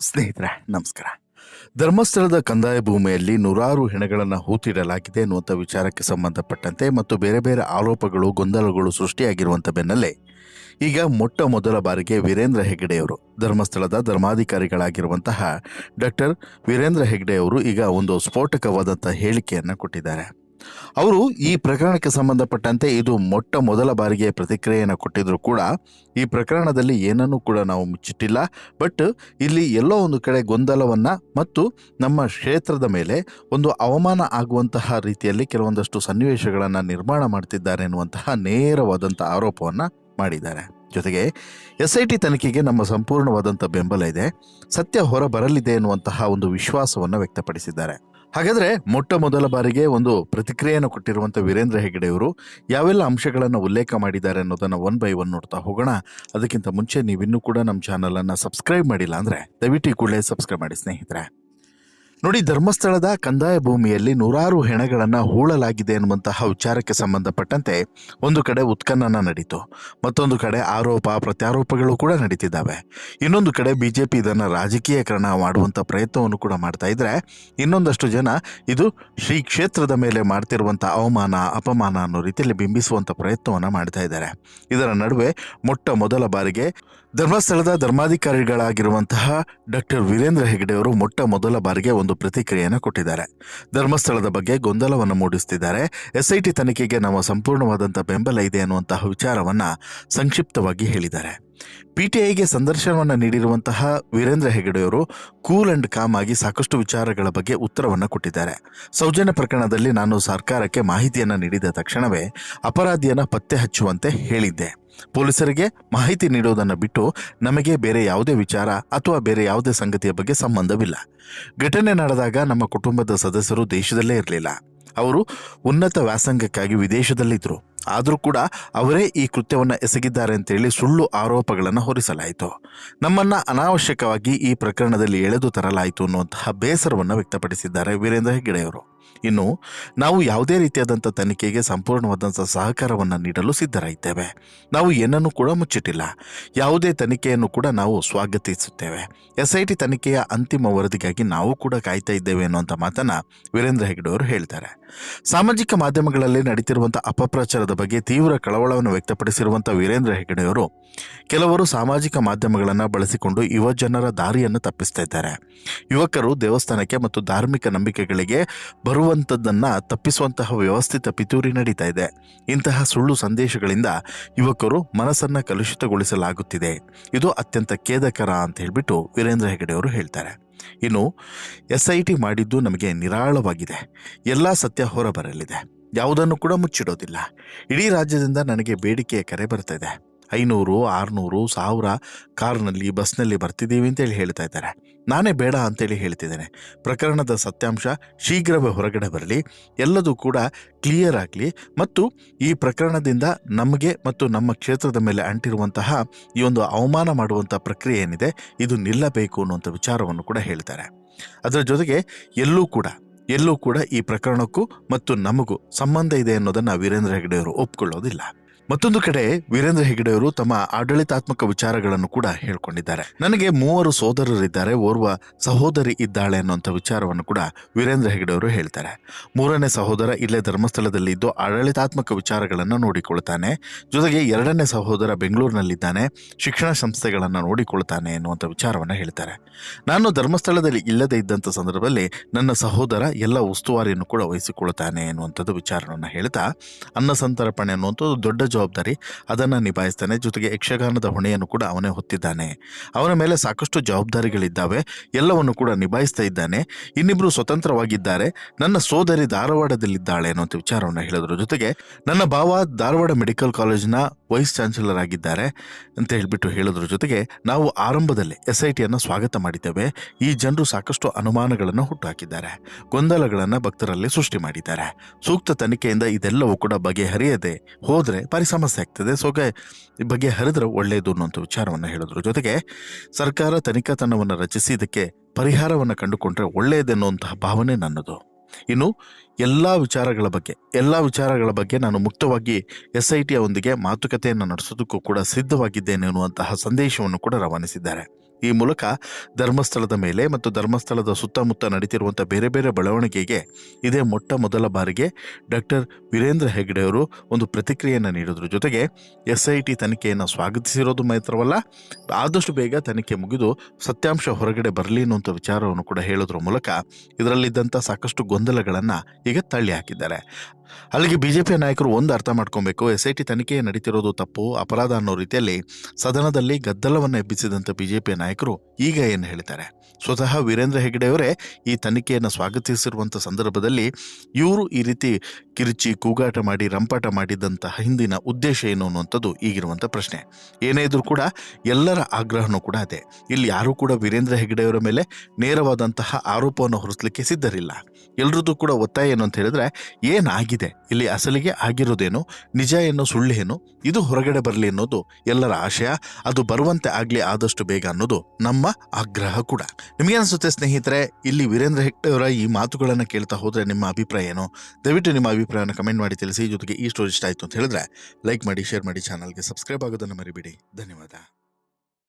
ಸ್ನೇಹಿತರೆ, ನಮಸ್ಕಾರ. ಧರ್ಮಸ್ಥಳದ ಕಂದಾಯ ಭೂಮಿಯಲ್ಲಿ ನೂರಾರು ಹೆಣಗಳನ್ನು ಹೂತಿಡಲಾಗಿದೆ ಎನ್ನುವಂಥ ವಿಚಾರಕ್ಕೆ ಸಂಬಂಧಪಟ್ಟಂತೆ ಮತ್ತು ಬೇರೆ ಬೇರೆ ಆರೋಪಗಳು, ಗೊಂದಲಗಳು ಸೃಷ್ಟಿಯಾಗಿರುವಂಥ ಬೆನ್ನಲ್ಲೇ ಈಗ ಮೊಟ್ಟ ಮೊದಲ ಬಾರಿಗೆ ವೀರೇಂದ್ರ ಹೆಗ್ಡೆಯವರು ಧರ್ಮಸ್ಥಳದ ಧರ್ಮಾಧಿಕಾರಿಗಳಾಗಿರುವಂತಹ ಡಾಕ್ಟರ್ ವೀರೇಂದ್ರ ಹೆಗ್ಗಡೆಯವರು ಈಗ ಒಂದು ಸ್ಫೋಟಕವಾದಂಥ ಹೇಳಿಕೆಯನ್ನು ಕೊಟ್ಟಿದ್ದಾರೆ. ಅವರು ಈ ಪ್ರಕರಣಕ್ಕೆ ಸಂಬಂಧಪಟ್ಟಂತೆ ಇದು ಮೊಟ್ಟ ಮೊದಲ ಬಾರಿಗೆ ಪ್ರತಿಕ್ರಿಯೆಯನ್ನು ಕೊಟ್ಟಿದ್ರು ಕೂಡ ಈ ಪ್ರಕರಣದಲ್ಲಿ ಏನನ್ನೂ ಕೂಡ ನಾವು ಮುಚ್ಚಿಟ್ಟಿಲ್ಲ. ಬಟ್ ಇಲ್ಲಿ ಎಲ್ಲೋ ಒಂದು ಕಡೆ ಗೊಂದಲವನ್ನು ಮತ್ತು ನಮ್ಮ ಕ್ಷೇತ್ರದ ಮೇಲೆ ಒಂದು ಅವಮಾನ ಆಗುವಂತಹ ರೀತಿಯಲ್ಲಿ ಕೆಲವೊಂದಷ್ಟು ಸನ್ನಿವೇಶಗಳನ್ನು ನಿರ್ಮಾಣ ಮಾಡ್ತಿದ್ದಾರೆ ಎನ್ನುವಂತಹ ನೇರವಾದಂಥ ಆರೋಪವನ್ನು ಮಾಡಿದ್ದಾರೆ. ಜೊತೆಗೆ ಎಸ್ ಐ ಟಿ ತನಿಖೆಗೆ ನಮ್ಮ ಸಂಪೂರ್ಣವಾದಂಥ ಬೆಂಬಲ ಇದೆ. ಸತ್ಯ ಹೊರಬರಲಿದೆ ಎನ್ನುವಂತಹ ಒಂದು ವಿಶ್ವಾಸವನ್ನು ವ್ಯಕ್ತಪಡಿಸಿದ್ದಾರೆ. ಹಾಗಾದ್ರೆ ಮೊಟ್ಟ ಮೊದಲ ಬಾರಿಗೆ ಒಂದು ಪ್ರತಿಕ್ರಿಯೆಯನ್ನು ಕೊಟ್ಟಿರುವಂಥ ವೀರೇಂದ್ರ ಹೆಗ್ಗಡೆಯವರು ಯಾವೆಲ್ಲ ಅಂಶಗಳನ್ನು ಉಲ್ಲೇಖ ಮಾಡಿದ್ದಾರೆ ಅನ್ನೋದನ್ನು ಒನ್ ಬೈ ಒನ್ ನೋಡ್ತಾ ಹೋಗೋಣ. ಅದಕ್ಕಿಂತ ಮುಂಚೆ ನೀವಿನ್ನೂ ಕೂಡ ನಮ್ಮ ಚಾನಲನ್ನು ಸಬ್ಸ್ಕ್ರೈಬ್ ಮಾಡಿಲ್ಲ ಅಂದರೆ ದಯವಿಟ್ಟು ಕೂಡಲೇ ಸಬ್ಸ್ಕ್ರೈಬ್ ಮಾಡಿ ಸ್ನೇಹಿತರೆ. ನೋಡಿ, ಧರ್ಮಸ್ಥಳದ ಕಂದಾಯ ಭೂಮಿಯಲ್ಲಿ ನೂರಾರು ಹೆಣಗಳನ್ನು ಹೂಳಲಾಗಿದೆ ಎನ್ನುವಂತಹ ವಿಚಾರಕ್ಕೆ ಸಂಬಂಧಪಟ್ಟಂತೆ ಒಂದು ಕಡೆ ಉತ್ಖನನ ನಡೀತು. ಮತ್ತೊಂದು ಕಡೆ ಆರೋಪ, ಪ್ರತ್ಯಾರೋಪಗಳು ಕೂಡ ನಡೀತಿದ್ದಾವೆ. ಇನ್ನೊಂದು ಕಡೆ ಬಿಜೆಪಿ ಇದನ್ನು ರಾಜಕೀಯಕರಣ ಮಾಡುವಂಥ ಪ್ರಯತ್ನವನ್ನು ಕೂಡ ಮಾಡ್ತಾ ಇದ್ರೆ, ಇನ್ನೊಂದಷ್ಟು ಜನ ಇದು ಶ್ರೀ ಕ್ಷೇತ್ರದ ಮೇಲೆ ಮಾಡ್ತಿರುವಂಥ ಅವಮಾನ, ಅಪಮಾನ ಅನ್ನೋ ರೀತಿಯಲ್ಲಿ ಬಿಂಬಿಸುವಂಥ ಪ್ರಯತ್ನವನ್ನು ಮಾಡ್ತಾ ಇದ್ದಾರೆ. ಇದರ ನಡುವೆ ಮೊಟ್ಟ ಮೊದಲ ಬಾರಿಗೆ ಧರ್ಮಸ್ಥಳದ ಧರ್ಮಾಧಿಕಾರಿಗಳಾಗಿರುವಂತಹ ಡಾಕ್ಟರ್ ವೀರೇಂದ್ರ ಹೆಗಡೆಯವರು ಮೊಟ್ಟ ಮೊದಲ ಬಾರಿಗೆ ಪ್ರತಿಕ್ರಿಯೆಯನ್ನು ಕೊಟ್ಟಿದ್ದಾರೆ. ಧರ್ಮಸ್ಥಳದ ಬಗ್ಗೆ ಗೊಂದಲವನ್ನು ಮೂಡಿಸುತ್ತಿದ್ದಾರೆ. ಎಸ್ಐಟಿ ತನಿಖೆಗೆ ನಮ್ಮ ಸಂಪೂರ್ಣವಾದಂಥ ಬೆಂಬಲ ಇದೆ ಅನ್ನುವಂತಹ ವಿಚಾರವನ್ನ ಸಂಕ್ಷಿಪ್ತವಾಗಿ ಹೇಳಿದ್ದಾರೆ. ಪಿಟಿಐಗೆ ಸಂದರ್ಶನವನ್ನು ನೀಡಿರುವಂತಹ ವೀರೇಂದ್ರ ಹೆಗಡೆಯವರು ಕೂಲ್ ಅಂಡ್ ಕಾಮ್ ಆಗಿ ಸಾಕಷ್ಟು ವಿಚಾರಗಳ ಬಗ್ಗೆ ಉತ್ತರವನ್ನು ಕೊಟ್ಟಿದ್ದಾರೆ. ಸೌಜನ್ಯ ಪ್ರಕರಣದಲ್ಲಿ ನಾನು ಸರ್ಕಾರಕ್ಕೆ ಮಾಹಿತಿಯನ್ನು ನೀಡಿದ ತಕ್ಷಣವೇ ಅಪರಾಧಿಯನ್ನು ಪತ್ತೆ ಹಚ್ಚುವಂತೆ ಹೇಳಿದ್ದೆ. ಪೊಲೀಸರಿಗೆ ಮಾಹಿತಿ ನೀಡೋದನ್ನು ಬಿಟ್ಟು ನಮಗೆ ಬೇರೆ ಯಾವುದೇ ವಿಚಾರ ಅಥವಾ ಬೇರೆ ಯಾವುದೇ ಸಂಗತಿಯ ಬಗ್ಗೆ ಸಂಬಂಧವಿಲ್ಲ. ಘಟನೆ ನಡೆದಾಗ ನಮ್ಮ ಕುಟುಂಬದ ಸದಸ್ಯರು ದೇಶದಲ್ಲೇ ಇರಲಿಲ್ಲ. ಅವರು ಉನ್ನತ ವ್ಯಾಸಂಗಕ್ಕಾಗಿ ವಿದೇಶದಲ್ಲಿದ್ದರು. ಆದರೂ ಕೂಡ ಅವರೇ ಈ ಕೃತ್ಯವನ್ನು ಎಸಗಿದ್ದಾರೆ ಅಂತೇಳಿ ಸುಳ್ಳು ಆರೋಪಗಳನ್ನು ಹೊರಿಸಲಾಯಿತು. ನಮ್ಮನ್ನ ಅನಾವಶ್ಯಕವಾಗಿ ಈ ಪ್ರಕರಣದಲ್ಲಿ ಎಳೆದು ತರಲಾಯಿತು ಅನ್ನುವಂತಹ ಬೇಸರವನ್ನು ವ್ಯಕ್ತಪಡಿಸಿದ್ದಾರೆ ವೀರೇಂದ್ರ ಹೆಗ್ಗಡೆಯವರು. ಇನ್ನು ನಾವು ಯಾವುದೇ ರೀತಿಯಾದಂಥ ತನಿಖೆಗೆ ಸಂಪೂರ್ಣವಾದಂಥ ಸಹಕಾರವನ್ನು ನೀಡಲು ಸಿದ್ಧರಾಗಿದ್ದೇವೆ. ನಾವು ಏನನ್ನು ಕೂಡ ಮುಚ್ಚಿಟ್ಟಿಲ್ಲ. ಯಾವುದೇ ತನಿಖೆಯನ್ನು ಕೂಡ ನಾವು ಸ್ವಾಗತಿಸುತ್ತೇವೆ. ಎಸ್ ಐ ಟಿ ತನಿಖೆಯ ಅಂತಿಮ ವರದಿಗಾಗಿ ನಾವು ಕೂಡ ಕಾಯ್ತಾ ಇದ್ದೇವೆ ಅನ್ನುವಂಥ ಮಾತನ್ನು ವೀರೇಂದ್ರ ಹೆಗ್ಡೆ ಅವರು ಹೇಳ್ತಾರೆ ಸಾಮಾಜಿಕ ಮಾಧ್ಯಮಗಳಲ್ಲಿ ನಡೀತಿರುವಂಥ ಅಪಪ್ರಚಾರದ ಬಗ್ಗೆ ತೀವ್ರ ಕಳವಳವನ್ನು ವ್ಯಕ್ತಪಡಿಸಿರುವಂಥ ವೀರೇಂದ್ರ ಹೆಗ್ಗಡೆಯವರು ಕೆಲವರು ಸಾಮಾಜಿಕ ಮಾಧ್ಯಮಗಳನ್ನು ಬಳಸಿಕೊಂಡು ಯುವ ಜನರ ದಾರಿಯನ್ನು ತಪ್ಪಿಸ್ತಾ ಇದ್ದಾರೆ. ಯುವಕರು ದೇವಸ್ಥಾನಕ್ಕೆ ಮತ್ತು ಧಾರ್ಮಿಕ ನಂಬಿಕೆಗಳಿಗೆ ಬರುವಂಥದ್ದನ್ನ ತಪ್ಪಿಸುವಂತಹ ವ್ಯವಸ್ಥಿತ ಪಿತೂರಿ ನಡೀತಾ ಇದೆ. ಇಂತಹ ಸುಳ್ಳು ಸಂದೇಶಗಳಿಂದ ಯುವಕರು ಮನಸ್ಸನ್ನ ಕಲುಷಿತಗೊಳಿಸಲಾಗುತ್ತಿದೆ. ಇದು ಅತ್ಯಂತ ಖೇದಕರ ಅಂತ ಹೇಳಿಬಿಟ್ಟು ವೀರೇಂದ್ರ ಹೆಗಡೆ ಅವರು ಹೇಳ್ತಾರೆ. ಇನ್ನು ಎಸ್ ಐ ಟಿ ಮಾಡಿದ್ದು ನಮಗೆ ನಿರಾಳವಾಗಿದೆ. ಎಲ್ಲ ಸತ್ಯ ಹೊರಬರಲಿದೆ. ಯಾವುದನ್ನು ಕೂಡ ಮುಚ್ಚಿಡೋದಿಲ್ಲ. ಇಡೀ ರಾಜ್ಯದಿಂದ ನನಗೆ ಬೇಡಿಕೆಯ ಕರೆ ಬರ್ತಾ ಇದೆ ಐನೂರು, ಆರುನೂರು ಸಾವಿರ ಕಾರ್ನಲ್ಲಿ, ಬಸ್ನಲ್ಲಿ ಬರ್ತಿದ್ದೀವಿ ಅಂತೇಳಿ ಹೇಳ್ತಾ ಇದ್ದಾರೆ. ನಾನೇ ಬೇಡ ಅಂತೇಳಿ ಹೇಳ್ತಿದ್ದೇನೆ. ಪ್ರಕರಣದ ಸತ್ಯಾಂಶ ಶೀಘ್ರವೇ ಹೊರಗಡೆ ಬರಲಿ. ಎಲ್ಲದೂ ಕೂಡ ಕ್ಲಿಯರ್ ಆಗಲಿ. ಮತ್ತು ಈ ಪ್ರಕರಣದಿಂದ ನಮಗೆ ಮತ್ತು ನಮ್ಮ ಕ್ಷೇತ್ರದ ಮೇಲೆ ಅಂಟಿರುವಂತಹ ಈ ಒಂದು ಅವಮಾನ ಮಾಡುವಂಥ ಪ್ರಕ್ರಿಯೆ ಏನಿದೆ, ಇದು ನಿಲ್ಲಬೇಕು ಅನ್ನುವಂಥ ವಿಚಾರವನ್ನು ಕೂಡ ಹೇಳ್ತಾರೆ. ಅದರ ಜೊತೆಗೆ ಎಲ್ಲೂ ಕೂಡ ಎಲ್ಲೂ ಕೂಡ ಈ ಪ್ರಕರಣಕ್ಕೂ ಮತ್ತು ನಮಗೂ ಸಂಬಂಧ ಇದೆ ಅನ್ನೋದನ್ನು ವೀರೇಂದ್ರ ಹೆಗಡೆಯವರು ಒಪ್ಕೊಳ್ಳೋದಿಲ್ಲ. ಮತ್ತೊಂದು ಕಡೆ ವೀರೇಂದ್ರ ಹೆಗಡೆಯವರು ತಮ್ಮ ಆಡಳಿತಾತ್ಮಕ ವಿಚಾರಗಳನ್ನು ಕೂಡ ಹೇಳ್ಕೊಂಡಿದ್ದಾರೆ. ನನಗೆ ಮೂವರು ಸೋದರರಿದ್ದಾರೆ ಓರ್ವ ಸಹೋದರಿ ಇದ್ದಾಳೆ ಅನ್ನುವಂಥ ವಿಚಾರವನ್ನು ಕೂಡ ವೀರೇಂದ್ರ ಹೆಗಡೆಯವರು ಹೇಳ್ತಾರೆ. ಮೂರನೇ ಸಹೋದರ ಇಲ್ಲೇ ಧರ್ಮಸ್ಥಳದಲ್ಲಿ ಇದ್ದು ಆಡಳಿತಾತ್ಮಕ ವಿಚಾರಗಳನ್ನು ನೋಡಿಕೊಳ್ತಾನೆ. ಜೊತೆಗೆ ಎರಡನೇ ಸಹೋದರ ಬೆಂಗಳೂರಿನಲ್ಲಿದ್ದಾನೆ, ಶಿಕ್ಷಣ ಸಂಸ್ಥೆಗಳನ್ನು ನೋಡಿಕೊಳ್ತಾನೆ ಎನ್ನುವಂಥ ವಿಚಾರವನ್ನು ಹೇಳ್ತಾರೆ. ನಾನು ಧರ್ಮಸ್ಥಳದಲ್ಲಿ ಇಲ್ಲದೆ ಇದ್ದಂಥ ಸಂದರ್ಭದಲ್ಲಿ ನನ್ನ ಸಹೋದರ ಎಲ್ಲ ಉಸ್ತುವಾರಿಯನ್ನು ಕೂಡ ವಹಿಸಿಕೊಳ್ತಾನೆ ಎನ್ನುವಂಥದ್ದು ವಿಚಾರವನ್ನು ಹೇಳ್ತಾ ಅನ್ನ ಸಂತರ್ಪಣೆ ಅನ್ನುವಂಥದ್ದು ದೊಡ್ಡ ಜವಾಬ್ದಾರಿ ಅದನ್ನು ನಿಭಾಯಿಸ್ತಾನೆ. ಜೊತೆಗೆ ಯಕ್ಷಗಾನದ ಹೊಣೆಯನ್ನು ಕೂಡ ಅವನೇ ಹೊತ್ತಿದ್ದಾನೆ. ಅವನ ಮೇಲೆ ಸಾಕಷ್ಟು ಜವಾಬ್ದಾರಿಗಳಿದ್ದಾವೆ. ಎಲ್ಲವನ್ನು ಕೂಡ ನಿಭಾಯಿಸ್ತಾ ಇದ್ದಾನೆ. ಇನ್ನಿಬ್ರು ಸ್ವತಂತ್ರವಾಗಿದ್ದಾರೆ. ನನ್ನ ಸೋದರಿ ಧಾರವಾಡದಲ್ಲಿದ್ದಾಳೆ ಅನ್ನುವಂಥ ವಿಚಾರವನ್ನು ಹೇಳಿದರು. ಜೊತೆಗೆ ನನ್ನ ಭಾವ ಧಾರವಾಡ ಮೆಡಿಕಲ್ ಕಾಲೇಜಿನ ವೈಸ್ ಚಾನ್ಸಲರ್ ಆಗಿದ್ದಾರೆ ಅಂತ ಹೇಳಿಬಿಟ್ಟು ಹೇಳೋದ್ರ ಜೊತೆಗೆ ನಾವು ಆರಂಭದಲ್ಲಿ ಎಸ್ ಐ ಟಿಯನ್ನು ಸ್ವಾಗತ ಮಾಡಿದ್ದೇವೆ. ಈ ಜನರು ಸಾಕಷ್ಟು ಅನುಮಾನಗಳನ್ನು ಹುಟ್ಟುಹಾಕಿದ್ದಾರೆ. ಗೊಂದಲಗಳನ್ನು ಭಕ್ತರಲ್ಲಿ ಸೃಷ್ಟಿ ಮಾಡಿದ್ದಾರೆ. ಸೂಕ್ತ ತನಿಖೆಯಿಂದ ಇದೆಲ್ಲವೂ ಕೂಡ ಬಗೆಹರಿಯದೆ ಹೋದರೆ ಭಾರಿ ಸಮಸ್ಯೆ ಆಗ್ತದೆ. ಸೊಗೆ ಬಗೆಹರಿದ್ರೆ ಒಳ್ಳೆಯದು ಅನ್ನುವಂಥ ವಿಚಾರವನ್ನು ಹೇಳೋದ್ರ ಜೊತೆಗೆ ಸರ್ಕಾರ ತನಿಖಾತನವನ್ನು ರಚಿಸಿ, ಇದಕ್ಕೆ ಪರಿಹಾರವನ್ನು ಕಂಡುಕೊಂಡ್ರೆ ಒಳ್ಳೆಯದೆನ್ನುವಂತಹ ಭಾವನೆ ನನ್ನದು. ಇನ್ನು ಎಲ್ಲ ವಿಚಾರಗಳ ಬಗ್ಗೆ, ಎಲ್ಲ ವಿಚಾರಗಳ ಬಗ್ಗೆ ನಾನು ಮುಕ್ತವಾಗಿ ಎಸ್ ಐ ಟಿಯ ಒಂದಿಗೆ ಮಾತುಕತೆಯನ್ನು ನಡೆಸೋದಕ್ಕೂ ಕೂಡ ಸಿದ್ಧವಾಗಿದ್ದೇನೆ ಅನ್ನುವಂತಹ ಸಂದೇಶವನ್ನು ಕೂಡ ರವಾನಿಸಿದ್ದಾರೆ. ಈ ಮೂಲಕ ಧರ್ಮಸ್ಥಳದ ಮೇಲೆ ಮತ್ತು ಧರ್ಮಸ್ಥಳದ ಸುತ್ತಮುತ್ತ ನಡೀತಿರುವಂಥ ಬೇರೆ ಬೇರೆ ಬೆಳವಣಿಗೆಗೆ ಇದೇ ಮೊಟ್ಟ ಮೊದಲ ಬಾರಿಗೆ ಡಾಕ್ಟರ್ ವೀರೇಂದ್ರ ಹೆಗ್ಡೆ ಅವರು ಒಂದು ಪ್ರತಿಕ್ರಿಯೆಯನ್ನು ನೀಡಿದ್ರ. ಜೊತೆಗೆ ಎಸ್ ಐ ಟಿ ತನಿಖೆಯನ್ನು ಸ್ವಾಗತಿಸಿರೋದು ಮಾತ್ರವಲ್ಲ, ಆದಷ್ಟು ಬೇಗ ತನಿಖೆ ಮುಗಿದು ಸತ್ಯಾಂಶ ಹೊರಗಡೆ ಬರಲಿ ಅನ್ನುವಂಥ ವಿಚಾರವನ್ನು ಕೂಡ ಹೇಳೋದ್ರ ಮೂಲಕ ಇದರಲ್ಲಿದ್ದಂಥ ಸಾಕಷ್ಟು ಗೊಂದಲಗಳನ್ನು ಈಗ ತಳ್ಳಿ ಹಾಕಿದ್ದಾರೆ. ಅಲ್ಲಿಗೆ ಬಿಜೆಪಿಯ ನಾಯಕರು ಒಂದು ಅರ್ಥ ಮಾಡ್ಕೊಬೇಕು. ಎಸ್ ಐ ಟಿ ತನಿಖೆ ನಡೀತಿರೋದು ತಪ್ಪು, ಅಪರಾಧ ಅನ್ನೋ ರೀತಿಯಲ್ಲಿ ಸದನದಲ್ಲಿ ಗದ್ದಲವನ್ನು ಎಬ್ಬಿಸಿದಂಥ ಬಿಜೆಪಿ ನಾಯಕರು ಈಗ ಏನು ಹೇಳ್ತಾರೆ? ಸ್ವತಃ ವೀರೇಂದ್ರ ಹೆಗ್ಡೆಯವರೇ ಈ ತನಿಖೆಯನ್ನು ಸ್ವಾಗತಿಸಿರುವಂಥ ಸಂದರ್ಭದಲ್ಲಿ ಇವರು ಈ ರೀತಿ ಕಿರುಚಿ ಕೂಗಾಟ ಮಾಡಿ, ರಂಪಾಟ ಮಾಡಿದಂತಹ ಹಿಂದಿನ ಉದ್ದೇಶ ಏನು ಅನ್ನುವಂಥದ್ದು ಈಗಿರುವಂಥ ಪ್ರಶ್ನೆ. ಏನೇ ಇದ್ರೂ ಕೂಡ ಎಲ್ಲರ ಆಗ್ರಹನೂ ಕೂಡ ಅದೇ. ಇಲ್ಲಿ ಯಾರೂ ಕೂಡ ವೀರೇಂದ್ರ ಹೆಗ್ಡೆಯವರ ಮೇಲೆ ನೇರವಾದಂತಹ ಆರೋಪವನ್ನು ಹೊರಿಸಲಿಕ್ಕೆ ಸಿದ್ಧರಿಲ್ಲ. ಎಲ್ರದ್ದು ಕೂಡ ಒತ್ತಾಯ ಏನು ಅಂತ ಹೇಳಿದ್ರೆ, ಏನಾಗಿದೆ? ಇಲ್ಲಿ ಅಸಲಿಗೆ ಆಗಿರೋದೇನು? ನಿಜ ಏನು? ಸುಳ್ಳು ಏನು? ಇದು ಹೊರಗಡೆ ಬರಲಿ ಅನ್ನೋದು ಎಲ್ಲರ ಆಶಯ. ಅದು ಬರುವಂತೆ ಆಗಲಿ ಆದಷ್ಟು ಬೇಗ ಅನ್ನೋದು ಆಗ್ರಹ ಕೂಡ. ನಿಮಗೇನಿಸುತ್ತೆ ಸ್ನೇಹಿತರೆ, ಇಲ್ಲಿ ವೀರೇಂದ್ರ ಹೆಗ್ಡೆ ಅವರ ಈ ಮಾತುಗಳನ್ನು ಕೇಳ್ತಾ ಹೋದ್ರೆ ನಿಮ್ಮ ಅಭಿಪ್ರಾಯ ಏನು? ದಯವಿಟ್ಟು ನಿಮ್ಮ ಅಭಿಪ್ರಾಯನ ಕಮೆಂಟ್ ಮಾಡಿ ತಿಳಿಸಿ, ಜೊತೆಗೆ ಈ ಸ್ಟೋರಿ ಇಷ್ಟ ಆಯಿತು ಅಂತ ಹೇಳಿದ್ರೆ, ಲೈಕ್ ಮಾಡಿ, ಶೇರ್ ಮಾಡಿ, ಚಾನಲ್ಗೆ ಸಬ್ಸ್ಕ್ರೈಬ್ ಆಗೋದನ್ನು ಮರಿಬೇಡಿ. ಧನ್ಯವಾದ.